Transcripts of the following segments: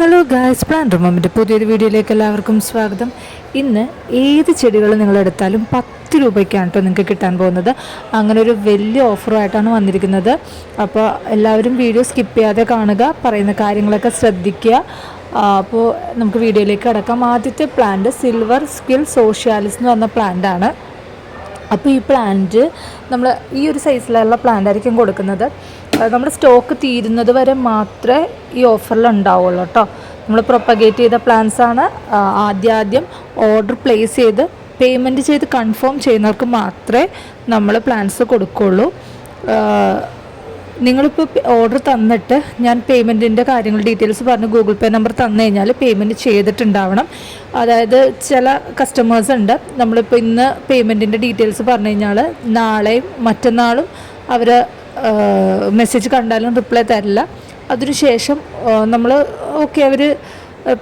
Hello guys plant റൂമിന്റെ പുതിയൊരു വീഡിയോയിലേക്ക് എല്ലാവർക്കും സ്വാഗതം. ഇന്ന് ഏത് ചെടികൾ നിങ്ങളെടുത്താലും പത്ത് രൂപയ്ക്കാണ് കേട്ടോ നിങ്ങൾക്ക് കിട്ടാൻ പോകുന്നത്. അങ്ങനെ ഒരു വലിയ ഓഫറുമായിട്ടാണ് വന്നിരിക്കുന്നത്. അപ്പോൾ എല്ലാവരും വീഡിയോ സ്കിപ്പ് ചെയ്യാതെ കാണുക പറയുന്ന കാര്യങ്ങളൊക്കെ ശ്രദ്ധിക്കുക. അപ്പോൾ നമുക്ക് വീഡിയോയിലേക്ക് കിടക്കാം. ആദ്യത്തെ പ്ലാന്റ് സിൽവർ സ്കിൽ സോഷ്യാലിസ് എന്ന് പറഞ്ഞ പ്ലാന്റാണ് അപ്പോൾ ഈ പ്ലാന്റ് നമ്മൾ ഈ ഒരു സൈസിലുള്ള പ്ലാന്റ് ആയിരിക്കും കൊടുക്കുന്നത്. നമ്മുടെ സ്റ്റോക്ക് തീരുന്നത് വരെ മാത്രമേ ഈ ഓഫറിൽ ഉണ്ടാവുള്ളൂ കേട്ടോ നമ്മൾ പ്രൊപ്പഗേറ്റ് ചെയ്ത പ്ലാൻസാണ് ആദ്യാദ്യം ഓർഡർ പ്ലേസ് ചെയ്ത് പേയ്മെന്റ് ചെയ്ത് കൺഫേം ചെയ്യുന്നവർക്ക് മാത്രമേ നമ്മൾ പ്ലാൻസ് കൊടുക്കുള്ളൂ. ആ, നിങ്ങളിപ്പോൾ ഓർഡർ തന്നിട്ട് ഞാൻ പേയ്മെന്റിന്റെ കാര്യങ്ങൾ ഡീറ്റെയിൽസ് പറഞ്ഞ് ഗൂഗിൾ പേ നമ്പർ തന്നു കഴിഞ്ഞാൽ പേയ്മെന്റ് ചെയ്തിട്ടുണ്ടാവണം. അതായത് ചില കസ്റ്റമേഴ്സ് ഉണ്ട് നമ്മളിപ്പോൾ ഇന്ന് പേയ്മെന്റിന്റെ ഡീറ്റെയിൽസ് പറഞ്ഞു കഴിഞ്ഞാൽ നാളെയും മറ്റന്നാളും അവർ മെസ്സേജ് കണ്ടാലും റിപ്ലൈ തരില്ല. അതിനുശേഷം നമ്മൾ ഓക്കെ അവർ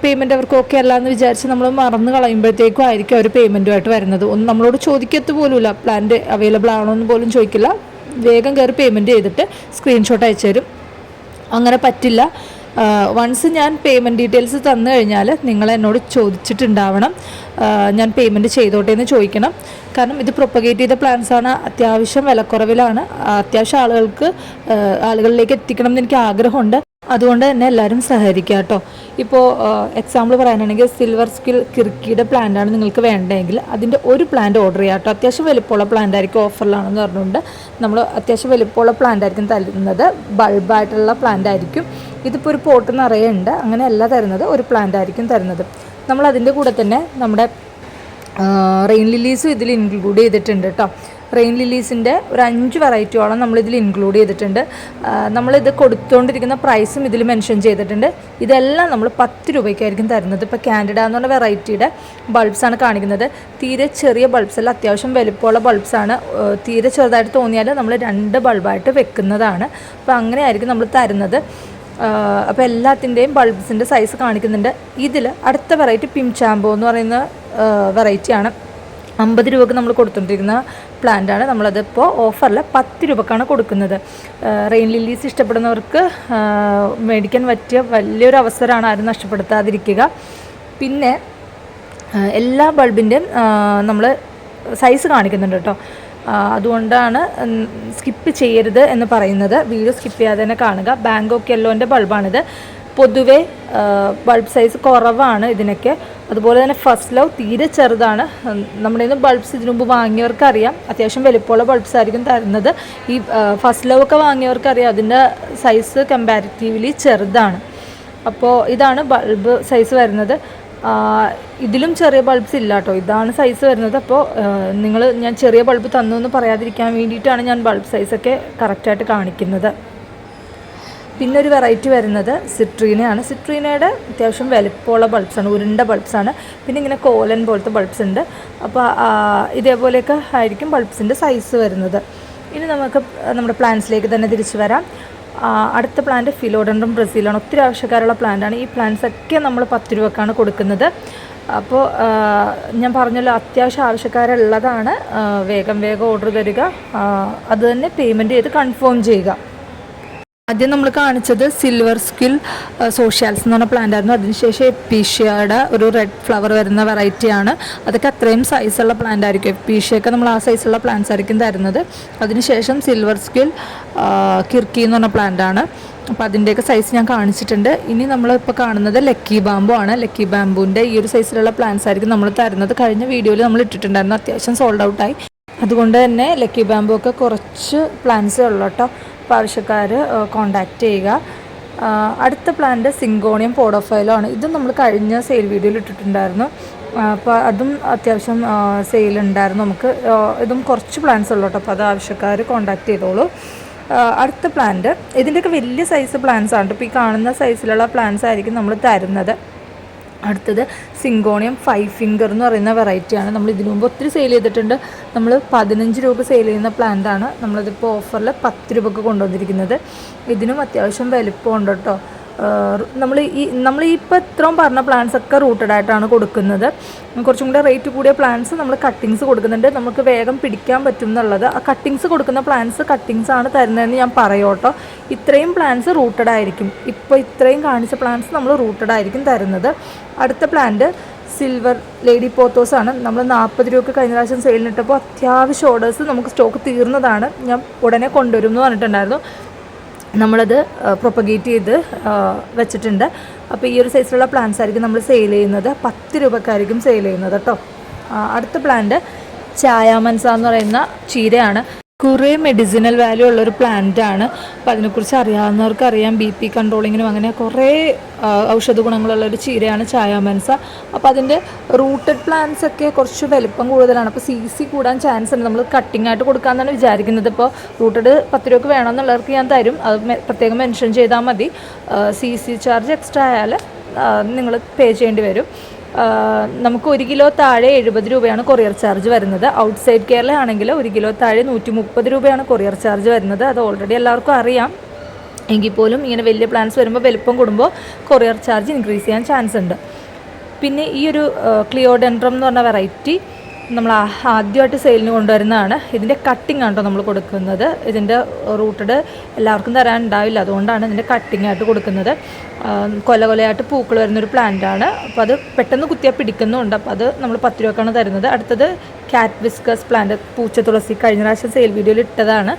പേയ്മെന്റ് അവർക്ക് ഓക്കെ അല്ല എന്ന് വിചാരിച്ച് നമ്മൾ മറന്നു കളയുമ്പോഴത്തേക്കും ആയിരിക്കും അവർ പേയ്മെന്റുമായിട്ട് വരുന്നത്. ഒന്ന് നമ്മളോട് ചോദിക്കത്ത് പോലുമില്ല. പ്ലാന്റ് അവൈലബിൾ ആണോ എന്ന് പോലും ചോദിക്കില്ല. വേഗം കയറി പേയ്മെന്റ് ചെയ്തിട്ട് സ്ക്രീൻഷോട്ട് അയച്ചു തരും. അങ്ങനെ പറ്റില്ല. വൺസ് ഞാൻ പേയ്മെന്റ് ഡീറ്റെയിൽസ് തന്നു കഴിഞ്ഞാൽ നിങ്ങൾ എന്നോട് ചോദിച്ചിട്ടുണ്ടാവണം. ഞാൻ പേയ്മെന്റ് ചെയ്തോട്ടെ എന്ന് ചോദിക്കണം. കാരണം ഇത് പ്രൊപ്പഗേറ്റ് ചെയ്ത പ്ലാൻസാണ് അത്യാവശ്യം വിലക്കുറവിലാണ്. അത്യാവശ്യം ആളുകൾക്ക് ആളുകളിലേക്ക് എത്തിക്കണം എന്ന് എനിക്ക് ആഗ്രഹമുണ്ട്. അതുകൊണ്ട് തന്നെ എല്ലാവരും സഹകരിക്കുക കേട്ടോ. ഇപ്പോൾ എക്സാമ്പിൾ പറയാനാണെങ്കിൽ സിൽവർ സ്കിൽ കിർക്കിയുടെ പ്ലാന്റാണ് നിങ്ങൾക്ക് വേണ്ടതെങ്കിൽ അതിന്റെ ഒരു പ്ലാന്റ് ഓർഡർ ചെയ്യാം കേട്ടോ. അത്യാവശ്യം വലിപ്പമുള്ള പ്ലാന്റ് ആയിരിക്കും ഓഫറിലാണെന്ന് പറഞ്ഞുകൊണ്ട് നമ്മൾ അത്യാവശ്യം വലിപ്പമുള്ള പ്ലാന്റ് ആയിരിക്കും തരുന്നത്. ബൾബായിട്ടുള്ള പ്ലാന്റ് ആയിരിക്കും. ഇതിപ്പോൾ ഒരു പോട്ട് നിറയെ അങ്ങനെ എല്ലാം തരുന്നത്. ഒരു പ്ലാന്റ് ആയിരിക്കും തരുന്നത്. നമ്മൾ അതിന്റെ കൂടെ തന്നെ നമ്മുടെ റെയിൻ ലില്ലീസും ഇതിൽ ഇൻക്ലൂഡ് ചെയ്തിട്ടുണ്ട് കേട്ടോ. റെയിൻ ലില്ലീസിന്റെ ഒരു അഞ്ച് വെറൈറ്റിയോളം നമ്മളിതിൽ ഇൻക്ലൂഡ് ചെയ്തിട്ടുണ്ട്. നമ്മളിത് കൊടുത്തുകൊണ്ടിരിക്കുന്ന പ്രൈസും ഇതിൽ മെൻഷൻ ചെയ്തിട്ടുണ്ട്. ഇതെല്ലാം നമ്മൾ പത്ത് രൂപയ്ക്കായിരിക്കും തരുന്നത്. ഇപ്പോൾ കാൻഡിഡ എന്ന് പറഞ്ഞ വെറൈറ്റിയുടെ ബൾബ്സാണ് കാണിക്കുന്നത്. തീരെ ചെറിയ ബൾബ്സ് അല്ല അത്യാവശ്യം വലിപ്പമുള്ള ബൾബ്സാണ് തീരെ ചെറുതായിട്ട് തോന്നിയാൽ നമ്മൾ രണ്ട് ബൾബായിട്ട് വെക്കുന്നതാണ്. അപ്പോൾ അങ്ങനെയായിരിക്കും നമ്മൾ തരുന്നത്. അപ്പോൾ എല്ലാത്തിന്റെയും ബൾബ്സിന്റെ സൈസ് കാണിക്കുന്നുണ്ട്. ഇതിൽ അടുത്ത വെറൈറ്റി പിം ചാമ്പോ എന്ന് പറയുന്ന വെറൈറ്റിയാണ് അമ്പത് രൂപക്ക് നമ്മൾ കൊടുത്തുകൊണ്ടിരിക്കുന്ന പ്ലാന്റാണ് നമ്മളതിപ്പോൾ ഓഫറിൽ പത്ത് രൂപക്കാണ് കൊടുക്കുന്നത്. റെയിൻ ലില്ലീസ് ഇഷ്ടപ്പെടുന്നവർക്ക് മേടിക്കാൻ പറ്റിയ വലിയൊരു അവസരമാണ് ആരും നഷ്ടപ്പെടുത്താതിരിക്കുക. പിന്നെ എല്ലാ ബൾബിന്റെയും നമ്മൾ സൈസ് കാണിക്കുന്നുണ്ട് കേട്ടോ. അതുകൊണ്ടാണ് സ്കിപ്പ് ചെയ്യരുത് എന്ന് പറയുന്നത്. വീഡിയോ സ്കിപ്പ് ചെയ്യാതെ തന്നെ കാണുക. ബാങ്കോക്ക് യെല്ലോന്റെ ബൾബാണിത്. പൊതുവേ ബൾബ് സൈസ് കുറവാണ് ഇതിനൊക്കെ. അതുപോലെ തന്നെ ഫസ്റ്റ് ലവ് തീരെ ചെറുതാണ്. നമ്മുടെ നിന്ന് ബൾബ്സ് ഇതിനു മുമ്പ് വാങ്ങിയവർക്കറിയാം. അത്യാവശ്യം വലിപ്പമുള്ള ബൾബ്സ് ആയിരിക്കും തരുന്നത്. ഈ ഫസ്റ്റ് ലവ് ഒക്കെ വാങ്ങിയവർക്കറിയാം. അതിന്റെ സൈസ് കമ്പാരിറ്റീവ്ലി ചെറുതാണ്. അപ്പോൾ ഇതാണ് ബൾബ് സൈസ് വരുന്നത്. ഇതിലും ചെറിയ ബൾബ്സ് ഇല്ല കേട്ടോ ഇതാണ് സൈസ് വരുന്നത്. അപ്പോൾ നിങ്ങൾ ഞാൻ ചെറിയ ബൾബ് തന്നു എന്ന് പറയാതിരിക്കാൻ വേണ്ടിയിട്ടാണ് ഞാൻ ബൾബ് സൈസൊക്കെ കറക്റ്റായിട്ട് കാണിക്കുന്നത്. പിന്നെ ഒരു വെറൈറ്റി വരുന്നത് സിട്രീനയാണ് സിട്രീനയുടെ അത്യാവശ്യം വലിപ്പമുള്ള ബൾബ്സാണ് ഉരുണ്ട ബൾബ്സാണ് പിന്നെ ഇങ്ങനെ കോലൻ പോലത്തെ ബൾബ്സ് ഉണ്ട്. അപ്പോൾ ഇതേപോലെയൊക്കെ ആയിരിക്കും ബൾബ്സിന്റെ സൈസ് വരുന്നത്. ഇനി നമുക്ക് നമ്മുടെ പ്ലാന്റ്സിലേക്ക് തന്നെ തിരിച്ചു വരാം. അടുത്ത പ്ലാന്റ് ഫിലോഡൻഡും ബ്രസീലാണ് ഒത്തിരി ആവശ്യക്കാരുള്ള പ്ലാന്റാണ് ഈ പ്ലാന്റ്സ് ഒക്കെ നമ്മൾ പത്ത് രൂപക്കാണ് കൊടുക്കുന്നത്. അപ്പോൾ ഞാൻ പറഞ്ഞല്ലോ അത്യാവശ്യം ആവശ്യക്കാരുള്ളതാണ്. വേഗം വേഗം ഓർഡർ തരിക അത് തന്നെ പേയ്മെന്റ് ചെയ്ത് കൺഫേം ചെയ്യുക. ആദ്യം നമ്മൾ കാണിച്ചത് സിൽവർ സ്കിൽ സോഷ്യാൽസ് എന്ന് പറഞ്ഞ പ്ലാന്റ് ആയിരുന്നു. അതിനുശേഷം എപ്പീഷ്യയുടെ ഒരു റെഡ് ഫ്ലവർ വരുന്ന വെറൈറ്റിയാണ് അതൊക്കെ അത്രയും സൈസുള്ള പ്ലാന്റ് ആയിരിക്കും. എപ്പീഷ്യയൊക്കെ നമ്മൾ ആ സൈസുള്ള പ്ലാന്റ്സ് ആയിരിക്കും തരുന്നത്. അതിനുശേഷം സിൽവർ സ്കിൽ കിർക്കി എന്ന് പറഞ്ഞ പ്ലാന്റ് ആണ്. അപ്പോൾ അതിന്റെയൊക്കെ സൈസ് ഞാൻ കാണിച്ചിട്ടുണ്ട്. ഇനി നമ്മളിപ്പോൾ കാണുന്നത് ലക്കി ബാമ്പു ആണ്. ലക്കി ബാമ്പുവിന്റെ ഈ ഒരു സൈസിലുള്ള പ്ലാന്റ്സ് ആയിരിക്കും നമ്മൾ തരുന്നത്. കഴിഞ്ഞ വീഡിയോയിൽ നമ്മൾ ഇട്ടിട്ടുണ്ടായിരുന്നു. അത്യാവശ്യം സോൾഡ് ഔട്ടായി അതുകൊണ്ട് തന്നെ ലക്കി ബാമ്പു ഒക്കെ കുറച്ച് പ്ലാന്റ്സേ ഉള്ളൂ കേട്ടോ. അപ്പോൾ ആവശ്യക്കാർ കോണ്ടാക്റ്റ് ചെയ്യുക. അടുത്ത പ്ലാന്റ് സിങ്കോണിയം പോഡോഫൈലോ ആണ്. ഇതും നമ്മൾ കഴിഞ്ഞ സെയിൽ വീഡിയോയിൽ ഇട്ടിട്ടുണ്ടായിരുന്നു. അപ്പോൾ അതും അത്യാവശ്യം സെയിൽ ഉണ്ടായിരുന്നു നമുക്ക്. ഇതും കുറച്ച് പ്ലാന്റ്സ് ഉള്ളൂ കേട്ടോ. അപ്പോൾ അത് ആവശ്യക്കാർ കോണ്ടാക്ട് ചെയ്തോളൂ. അടുത്ത പ്ലാന്റ് ഇതിന്റെയൊക്കെ വലിയ സൈസ് പ്ലാന്റ്സ് ആണ്. ഇപ്പോൾ ഈ കാണുന്ന സൈസിലുള്ള പ്ലാന്റ്സ് ആയിരിക്കും നമ്മൾ തരുന്നത്. അടുത്തത് സിങ്കോണിയം ഫൈവ് ഫിംഗർ എന്ന് പറയുന്ന വെറൈറ്റിയാണ് നമ്മൾ ഇതിനു മുമ്പ് ഒത്തിരി സെയിൽ ചെയ്തിട്ടുണ്ട്. നമ്മൾ പതിനഞ്ച് രൂപ സെയിൽ ചെയ്യുന്ന പ്ലാന്റാണ് നമ്മളിതിപ്പോൾ ഓഫറിൽ പത്ത് രൂപക്ക് കൊണ്ടുവന്നിരിക്കുന്നത്. ഇതിനും അത്യാവശ്യം വലിപ്പമുണ്ട് കേട്ടോ. നമ്മൾ ഈ നമ്മൾ ഇപ്പോൾ ഇത്രയും പറഞ്ഞ പ്ലാൻസ് ഒക്കെ റൂട്ടഡ് ആയിട്ടാണ് കൊടുക്കുന്നത്. കുറച്ചും കൂടെ റേറ്റ് കൂടിയ പ്ലാൻസ് നമ്മൾ കട്ടിങ്സ് കൊടുക്കുന്നുണ്ട്. നമുക്ക് വേഗം പിടിക്കാൻ പറ്റും എന്നുള്ളത്. ആ കട്ടിങ്സ് കൊടുക്കുന്ന പ്ലാൻസ് കട്ടിങ്സ് ആണ് തരുന്നതെന്ന് ഞാൻ പറയോട്ടോ. ഇത്രയും പ്ലാൻസ് റൂട്ടഡ് ആയിരിക്കും. ഇപ്പോൾ ഇത്രയും കാണിച്ച പ്ലാൻസ് നമ്മൾ റൂട്ടഡ് ആയിരിക്കും തരുന്നത്. അടുത്ത പ്ലാന്റ് സിൽവർ ലേഡി പോത്തോസ് ആണ്. നമ്മൾ നാൽപ്പത് രൂപയ്ക്ക് കഴിഞ്ഞ പ്രാവശ്യം സെയിലിനിട്ടപ്പോൾ അത്യാവശ്യം ഓർഡേഴ്സ് നമുക്ക് സ്റ്റോക്ക് തീർന്നതാണ്. ഞാൻ ഉടനെ കൊണ്ടുവരും എന്ന് പറഞ്ഞിട്ടുണ്ടായിരുന്നു. നമ്മളത് പ്രൊപ്പഗേറ്റ് ചെയ്ത് വെച്ചിട്ടുണ്ട്. അപ്പോൾ ഈ ഒരു സൈസിലുള്ള പ്ലാന്റ്സ് ആയിരിക്കും നമ്മൾ സെയിൽ ചെയ്യുന്നത്. പത്ത് രൂപക്കായിരിക്കും സെയിൽ ചെയ്യുന്നത് കേട്ടോ അടുത്ത പ്ലാന്റ് ചായാമൻസ എന്ന് പറയുന്ന ചീരയാണ്. കുറേ മെഡിസിനൽ വാല്യൂ ഉള്ള ഒരു പ്ലാന്റ് ആണ്. അപ്പോൾ അതിനെക്കുറിച്ച് അറിയാവുന്നവർക്ക് അറിയാം. ബി പി കൺട്രോളിങ്ങിനും അങ്ങനെ കുറേ ഔഷധ ഗുണങ്ങളുള്ള ഒരു ചീരയാണ് ചായാമൻസ. അപ്പോൾ അതിന്റെ റൂട്ടഡ് പ്ലാന്റ്സ് ഒക്കെ കുറച്ച് വലുപ്പം കൂടുതലാണ്. അപ്പോൾ സി സി കൂടാൻ ചാൻസ് ഉണ്ട്. നമ്മൾ കട്ടിംഗ് ആയിട്ട് കൊടുക്കാമെന്നാണ് വിചാരിക്കുന്നത്. ഇപ്പോൾ റൂട്ടഡ് പത്ത് രൂപക്ക് വേണമെന്നുള്ളവർക്ക് ഞാൻ തരും. അത് പ്രത്യേകം മെൻഷൻ ചെയ്താൽ മതി. സി സി ചാർജ് എക്സ്ട്രാ ആയാൽ നിങ്ങൾ പേ ചെയ്യേണ്ടി വരും. നമുക്ക് ഒരു കിലോ താഴെ എഴുപത് രൂപയാണ് കൊറിയർ ചാർജ് വരുന്നത്. ഔട്ട് സൈഡ് കേരള ആണെങ്കിൽ ഒരു കിലോ താഴെ നൂറ്റി മുപ്പത് രൂപയാണ് കൊറിയർ ചാർജ് വരുന്നത്. അത് ഓൾറെഡി എല്ലാവർക്കും അറിയാം. എങ്കിൽ പോലും ഇങ്ങനെ വലിയ പ്ലാൻസ് വരുമ്പോൾ വലുപ്പം കൂടുമ്പോൾ കൊറിയർ ചാർജ് ഇൻക്രീസ് ചെയ്യാൻ ചാൻസ് ഉണ്ട്. പിന്നെ ഈ ഒരു ക്ലിയോഡെൻഡ്രം എന്ന് പറഞ്ഞ വെറൈറ്റി നമ്മൾ ആദ്യമായിട്ട് സെയിലിന് കൊണ്ടുവരുന്നതാണ്. ഇതിന്റെ കട്ടിംഗ് ആണ് നമ്മൾ കൊടുക്കുന്നത്. ഇതിന്റെ റൂട്ടഡ് എല്ലാവർക്കും തരാൻ ഉണ്ടാവില്ല അതുകൊണ്ടാണ് ഇതിന്റെ കട്ടിംഗ് ആയിട്ട് കൊടുക്കുന്നത്. കൊല കൊലയായിട്ട് പൂക്കൾ വരുന്നൊരു പ്ലാന്റ് ആണ്. അപ്പോൾ അത് പെട്ടെന്ന് കുത്തിയാൽ പിടിക്കുന്നുണ്ട്. അപ്പോൾ അത് നമ്മൾ പത്ത് രൂപക്കാണ് തരുന്നത്. അടുത്തത് കാറ്റ് വിസ്കസ് പ്ലാന്റ് പൂച്ച തുളസി. കഴിഞ്ഞ പ്രാവശ്യം സെയിൽ വീഡിയോയിൽ ഇട്ടതാണ്.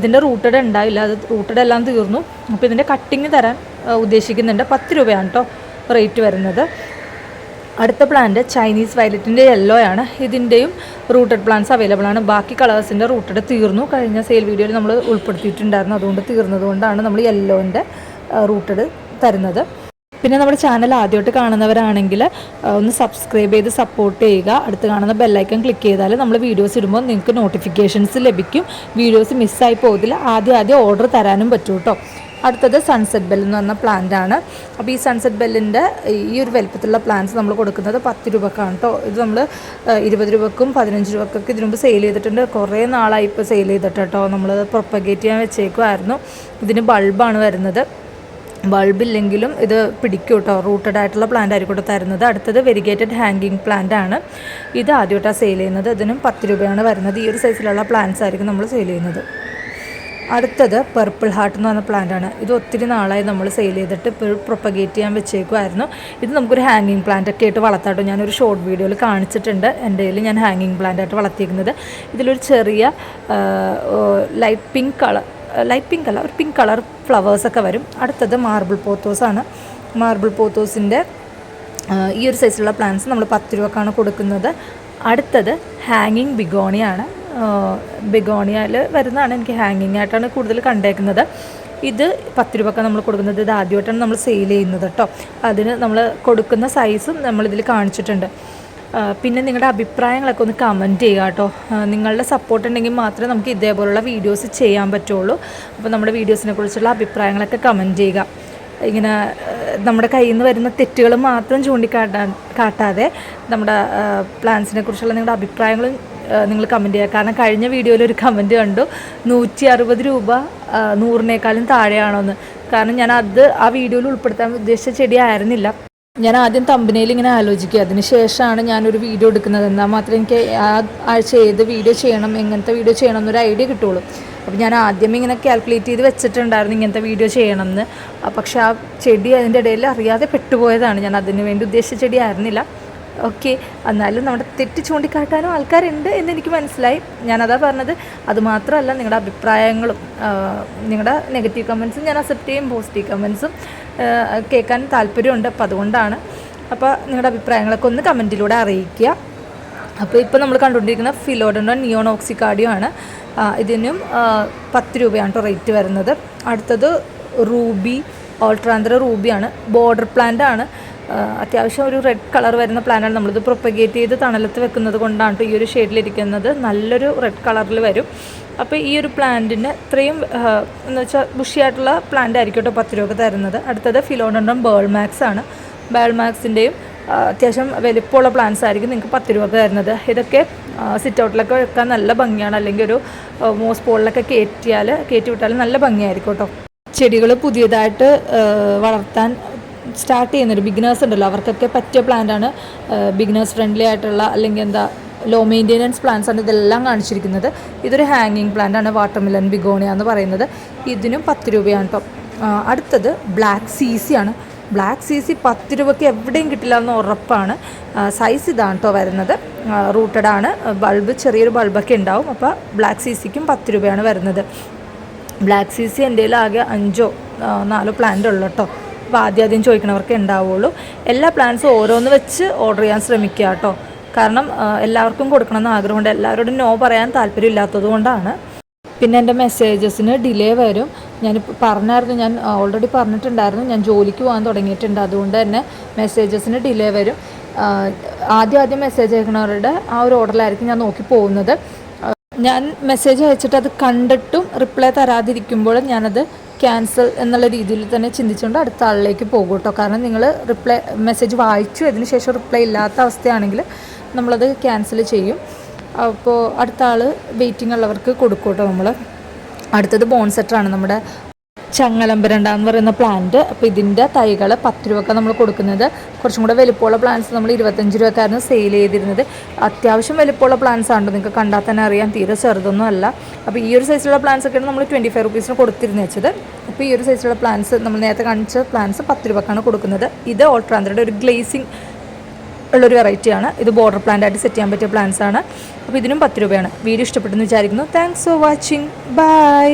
ഇതിന്റെ റൂട്ടഡ് ഉണ്ടാവില്ല. അത് റൂട്ടഡ് എല്ലാം തീർന്നു. അപ്പോൾ ഇതിന്റെ കട്ടിങ് തരാൻ ഉദ്ദേശിക്കുന്നുണ്ട്. പത്ത് രൂപയാണ് കേട്ടോ റേറ്റ് വരുന്നത്. അടുത്ത പ്ലാന്റ് ചൈനീസ് വയലറ്റിന്റെ യെല്ലോ ആണ്. ഇതിന്റെയും റൂട്ടഡ് പ്ലാന്റ്സ് അവൈലബിൾ ആണ്. ബാക്കി കളേഴ്സിന്റെ റൂട്ടഡ് തീർന്നു. കഴിഞ്ഞ സെയിൽ വീഡിയോയിൽ നമ്മൾ ഉൾപ്പെടുത്തിയിട്ടുണ്ടായിരുന്നു. അതുകൊണ്ട് തീർന്നതുകൊണ്ടാണ് നമ്മൾ യെല്ലോന്റെ റൂട്ടഡ് തരുന്നത്. പിന്നെ നമ്മുടെ ചാനൽ ആദ്യമായിട്ട് കാണുന്നവരാണെങ്കിൽ ഒന്ന് സബ്സ്ക്രൈബ് ചെയ്ത് സപ്പോർട്ട് ചെയ്യുക. അടുത്ത് കാണുന്ന ബെല്ലൈക്കൺ ക്ലിക്ക് ചെയ്താൽ നമ്മൾ വീഡിയോസ് ഇടുമ്പോൾ നിങ്ങൾക്ക് നോട്ടിഫിക്കേഷൻസ് ലഭിക്കും. വീഡിയോസ് മിസ്സായി പോകത്തില്ല. ആദ്യം ആദ്യം ഓർഡർ തരാനും പറ്റും കേട്ടോ അടുത്തത് സൺസെറ്റ് ബെൽ എന്ന് പറഞ്ഞ പ്ലാന്റ് ആണ്. അപ്പോൾ ഈ സൺസെറ്റ് ബെല്ലിന്റെ ഈ ഒരു വലുപ്പത്തിലുള്ള പ്ലാന്റ്സ് നമ്മൾ കൊടുക്കുന്നത് പത്ത് രൂപക്കാണ് കേട്ടോ ഇത് നമ്മൾ ഇരുപത് രൂപക്കും പതിനഞ്ച് രൂപക്കൊക്കെ ഇതിനു മുമ്പ് സെയിൽ ചെയ്തിട്ടുണ്ട്. കുറേ നാളായി ഇപ്പോൾ സെയിൽ ചെയ്തിട്ട് കേട്ടോ നമ്മൾ പ്രൊപ്പഗേറ്റ് ചെയ്യാൻ വെച്ചേക്കുമായിരുന്നു ഇതിന് ബൾബാണ് വരുന്നത്. ബൾബില്ലെങ്കിലും ഇത് പിടിക്കും കേട്ടോ റൂട്ടഡ് ആയിട്ടുള്ള പ്ലാന്റ് ആയിരിക്കും തരുന്നത്. അടുത്തത് വെരിഗേറ്റഡ് ഹാങ്കിങ് പ്ലാന്റ് ആണ്. ഇത് ആദ്യമായിട്ടാണ് സെയിൽ ചെയ്യുന്നത്. ഇതിനും പത്ത് രൂപയാണ് വരുന്നത്. ഈ ഒരു സൈസിലുള്ള പ്ലാന്റ്സ് ആയിരിക്കും നമ്മൾ സെയിൽ ചെയ്യുന്നത്. അടുത്തത് പർപ്പിൾ ഹാർട്ട് എന്ന് പറഞ്ഞ പ്ലാന്റ് ആണ്. ഇത് ഒത്തിരി നാളായി നമ്മൾ സെയിൽ ചെയ്തിട്ട് പ്രൊപ്പഗേറ്റ് ചെയ്യാൻ വെച്ചേക്കുമായിരുന്നു ഇത് നമുക്കൊരു ഹാങ്ങിങ് പ്ലാന്റ് ഒക്കെ ആയിട്ട് വളർത്താട്ടോ. ഞാനൊരു ഷോർട്ട് വീഡിയോയിൽ കാണിച്ചിട്ടുണ്ട്. എന്റെ കയ്യിൽ ഞാൻ ഹാങ്ങിങ് പ്ലാന്റ് ആയിട്ട് വളർത്തിയിരിക്കുന്നത് ഇതിലൊരു ചെറിയ light pink colour light pink colour ഒരു പിങ്ക് കളർ ഫ്ലവേഴ്സൊക്കെ വരും. അടുത്തത് മാർബിൾ പോത്തോസാണ് മാർബിൾ പോത്തോസിന്റെ ഈ ഒരു സൈസിലുള്ള പ്ലാന്റ്സ് നമ്മൾ പത്ത് രൂപക്കാണ് കൊടുക്കുന്നത്. അടുത്തത് ഹാങ്ങിങ് ബിഗോണിയാണ് ബിഗോണിയയിൽ വരുന്നതാണ് എനിക്ക് ഹാങ്ങിങ് ആയിട്ടാണ് കൂടുതൽ കണ്ടേക്കുന്നത്. ഇത് പത്ത് രൂപക്ക് നമ്മൾ കൊടുക്കുന്നത്. ഇത് ആദ്യമായിട്ടാണ് നമ്മൾ സെയിൽ ചെയ്യുന്നത് കേട്ടോ അതിന് നമ്മൾ കൊടുക്കുന്ന സൈസും നമ്മളിതിൽ കാണിച്ചിട്ടുണ്ട്. പിന്നെ നിങ്ങളുടെ അഭിപ്രായങ്ങളൊക്കെ ഒന്ന് കമന്റ് ചെയ്യുക കേട്ടോ നിങ്ങളുടെ സപ്പോർട്ട് ഉണ്ടെങ്കിൽ മാത്രമേ നമുക്ക് ഇതേപോലുള്ള വീഡിയോസ് ചെയ്യാൻ പറ്റുള്ളൂ. അപ്പോൾ നമ്മുടെ വീഡിയോസിനെ കുറിച്ചുള്ള അഭിപ്രായങ്ങളൊക്കെ കമന്റ് ചെയ്യുക. ഇങ്ങനെ നമ്മുടെ കയ്യിൽ നിന്ന് വരുന്ന തെറ്റുകൾ മാത്രം ചൂണ്ടിക്കാട്ടാൻ കാട്ടാതെ നമ്മുടെ പ്ലാൻസിനെ കുറിച്ചുള്ള നിങ്ങളുടെ അഭിപ്രായങ്ങളും നിങ്ങൾ കമന്റ് ചെയ്യുക കാരണം കഴിഞ്ഞ വീഡിയോയിൽ ഒരു കമന്റ് കണ്ടു. നൂറ്റി അറുപത് രൂപ നൂറിനേക്കാളും താഴെയാണോന്ന്. കാരണം ഞാൻ അത് ആ വീഡിയോയിൽ ഉൾപ്പെടുത്താൻ ഉദ്ദേശിച്ച ചെടി ആയിരുന്നില്ല ഞാൻ ആദ്യം തമ്പനയിൽ ഇങ്ങനെ ആലോചിക്കുക. അതിന് ശേഷമാണ് ഞാനൊരു വീഡിയോ എടുക്കുന്നത്. എന്നാൽ മാത്രമേ എനിക്ക് ആ ആഴ്ച ഏത് വീഡിയോ ചെയ്യണം എങ്ങനത്തെ വീഡിയോ ചെയ്യണം എന്നൊരു ഐഡിയ കിട്ടുള്ളൂ. അപ്പോൾ ഞാൻ ആദ്യം ഇങ്ങനെ കാൽക്കുലേറ്റ് ചെയ്ത് വെച്ചിട്ടുണ്ടായിരുന്നു ഇങ്ങനത്തെ വീഡിയോ ചെയ്യണം എന്ന് പക്ഷേ ആ ചെടി അതിന്റെ ഇടയിൽ അറിയാതെ പെട്ടുപോയതാണ്. ഞാൻ അതിന് വേണ്ടി ഉദ്ദേശിച്ച ചെടി ആയിരുന്നില്ല. ഓക്കെ എന്നാലും നമ്മുടെ തെറ്റ് ചൂണ്ടിക്കാട്ടാനും ആൾക്കാരുണ്ട് എന്ന് എനിക്ക് മനസ്സിലായി. ഞാനതാ പറഞ്ഞത്. അതുമാത്രമല്ല നിങ്ങളുടെ അഭിപ്രായങ്ങളും നിങ്ങളുടെ നെഗറ്റീവ് കമൻസും ഞാൻ അക്സെപ്റ്റ് ചെയ്യും പോസിറ്റീവ് കമൻസും കേൾക്കാൻ താല്പര്യമുണ്ട്. അപ്പോൾ അതുകൊണ്ടാണ്. അപ്പോൾ നിങ്ങളുടെ അഭിപ്രായങ്ങളൊക്കെ ഒന്ന് കമന്റിലൂടെ അറിയിക്കുക. അപ്പോൾ ഇപ്പോൾ നമ്മൾ കണ്ടുകൊണ്ടിരിക്കുന്ന ഫിലോഡൻഡോൺ നിയോൺ ഓക്സിക്കാർഡിയോ ആണ് ഇതിനും പത്ത് രൂപയാണ് റേറ്റ് വരുന്നത്. അടുത്തത് റൂബി ഓൾട്രാന്തര റൂബിയാണ്. ബോർഡർ പ്ലാന്റ് ആണ്. അത്യാവശ്യം ഒരു റെഡ് കളർ വരുന്ന പ്ലാന്റാണ് നമ്മളിത് പ്രൊപ്പഗേറ്റ് ചെയ്ത് തണലത്ത് വെക്കുന്നത് കൊണ്ടാണ് ഈ ഒരു ഷെയ്ഡിലിരിക്കുന്നത് നല്ലൊരു റെഡ് കളറിൽ വരും. അപ്പോൾ ഈ ഒരു പ്ലാന്റിന് ഇത്രയും എന്ന് വെച്ചാൽ ബുഷിയായിട്ടുള്ള പ്ലാന്റ് ആയിരിക്കും കേട്ടോ പത്ത് രൂപ തരുന്നത്. അടുത്തത് ഫിലോഡൻഡ്രം ബേൾമാക്സ് ആണ്. ബേൾമാക്സിന്റെയും അത്യാവശ്യം വലിപ്പമുള്ള പ്ലാന്റ്സ് ആയിരിക്കും നിങ്ങൾക്ക് പത്ത് രൂപ തരുന്നത്. ഇതൊക്കെ സിറ്റ് ഔട്ടിലൊക്കെ വെക്കാൻ നല്ല ഭംഗിയാണ്. അല്ലെങ്കിൽ ഒരു മോസ് പോളിലൊക്കെ കയറ്റിയാൽ കയറ്റി വിട്ടാൽ നല്ല ഭംഗിയായിരിക്കും കേട്ടോ ചെടികൾ പുതിയതായിട്ട് വളർത്താൻ സ്റ്റാർട്ട് ചെയ്യുന്നൊരു ബിഗിനേഴ്സ് ഉണ്ടല്ലോ. അവർക്കൊക്കെ പറ്റിയ പ്ലാന്റാണ് ബിഗിനേഴ്സ് ഫ്രണ്ട്ലി ആയിട്ടുള്ള അല്ലെങ്കിൽ എന്താ ലോ മെയിന്റെനൻസ് പ്ലാന്റ്സ് ആണ് ഇതെല്ലാം കാണിച്ചിരിക്കുന്നത്. ഇതൊരു ഹാങ്ങിങ് പ്ലാന്റ് ആണ് വാട്ടർമിലൻ ബിഗോണിയ എന്ന് പറയുന്നത്. ഇതിനും പത്ത് രൂപയാണ് കേട്ടോ അടുത്തത് ബ്ലാക്ക് സി സി ആണ്. ബ്ലാക്ക് സി സി പത്ത് രൂപയ്ക്ക് എവിടെയും കിട്ടില്ല എന്ന് ഉറപ്പാണ്. സൈസ് ഇതാണ് കേട്ടോ വരുന്നത്. റൂട്ടഡ് ആണ്. ബൾബ് ചെറിയൊരു ബൾബൊക്കെ ഉണ്ടാവും. അപ്പോൾ ബ്ലാക്ക് സി സിക്കും പത്ത് രൂപയാണ് വരുന്നത്. ബ്ലാക്ക് സി സി എന്റെ ആകെ അഞ്ചോ നാലോ പ്ലാന്റ് ഉള്ളു കേട്ടോ ആദ്യം ആദ്യം ചോദിക്കണവർക്ക് ഉണ്ടാവുള്ളൂ. എല്ലാ പ്ലാൻസും ഓരോന്ന് വെച്ച് ഓർഡർ ചെയ്യാൻ ശ്രമിക്കുക കേട്ടോ. കാരണം എല്ലാവർക്കും എല്ലാവർക്കും കൊടുക്കണമെന്ന് ആഗ്രഹമുണ്ട്. എല്ലാവരോടും നോ പറയാൻ താല്പര്യമില്ലാത്തത് കൊണ്ടാണ് പിന്നെ എന്റെ മെസ്സേജസിന് ഡിലേ വരും. ഞാൻ പറഞ്ഞായിരുന്നു ഞാൻ ഓൾറെഡി പറഞ്ഞിട്ടുണ്ടായിരുന്നു. ഞാൻ ജോലിക്ക് പോകാൻ തുടങ്ങിയിട്ടുണ്ട്. അതുകൊണ്ട് തന്നെ മെസ്സേജസിന് ഡിലേ വരും. ആദ്യം ആദ്യം മെസ്സേജ് അയക്കുന്നവരുടെ ആ ഒരു ഓർഡറിലായിരിക്കും ഞാൻ നോക്കി പോകുന്നത്. ഞാൻ മെസ്സേജ് അയച്ചിട്ട് അത് കണ്ടിട്ടും റിപ്ലൈ തരാതിരിക്കുമ്പോൾ ഞാനത് ക്യാൻസൽ എന്നുള്ള രീതിയിൽ തന്നെ ചിന്തിച്ചുകൊണ്ട് അടുത്ത ആളിലേക്ക് പോകും കേട്ടോ കാരണം നിങ്ങൾ റിപ്ലൈ മെസ്സേജ് വായിച്ചു അതിന് ശേഷം റിപ്ലൈ ഇല്ലാത്ത അവസ്ഥയാണെങ്കിൽ നമ്മളത് ക്യാൻസൽ ചെയ്യും. അപ്പോൾ അടുത്ത ആൾ വെയിറ്റിംഗ് ഉള്ളവർക്ക് കൊടുക്കും കേട്ടോ നമ്മൾ അടുത്തത് ബോൺസെറ്ററാണ് നമ്മുടെ ചങ്ങലമ്പരണ്ട എന്ന് പറയുന്ന പ്ലാന്റ് അപ്പോൾ ഇതിന്റെ തൈകൾ പത്ത് രൂപക്ക് നമ്മൾ കൊടുക്കുന്നത്. കുറച്ചും കൂടെ വലിപ്പമുള്ള പ്ലാന്റ്സ് നമ്മൾ ഇരുപത്തഞ്ച് രൂപക്കായിരുന്നു സെയിൽ ചെയ്തിരുന്നത്. അത്യാവശ്യം വലിപ്പമുള്ള പ്ലാന്റ്സ് ആണ് നിങ്ങൾക്ക് കണ്ടാൽ തന്നെ അറിയാം. തീരെ ചെറുതൊന്നും അല്ല. അപ്പോൾ ഈ ഒരു സൈസിലുള്ള പ്ലാന്റ്സ് ഒക്കെയാണ് നമ്മൾ ട്വന്റി ഫൈവ് റുപ്പീസിന് കൊടുത്തിരുന്നു വെച്ചത്. അപ്പോൾ ഈ ഒരു സൈസിലുള്ള പ്ലാന്റ്സ് നമ്മൾ നേരത്തെ കാണിച്ച പ്ലാന്റ്സ് പത്ത് രൂപക്കാണ് കൊടുക്കുന്നത്. ഇത് ഓൾട്രാന്ത്രയുടെ ഒരു ഗ്ലേസിങ് ഉള്ളൊരു വെറൈറ്റിയാണ് ഇത് ബോർഡർ പ്ലാന്റ് ആയിട്ട് സെറ്റ് ചെയ്യാൻ പറ്റിയ പ്ലാന്റ്സ് ആണ്. അപ്പോൾ ഇതിനും പത്ത് രൂപയാണ്. വീഡിയോ ഇഷ്ടപ്പെട്ടെന്ന് വിചാരിക്കുന്നു. Thanks for watching bye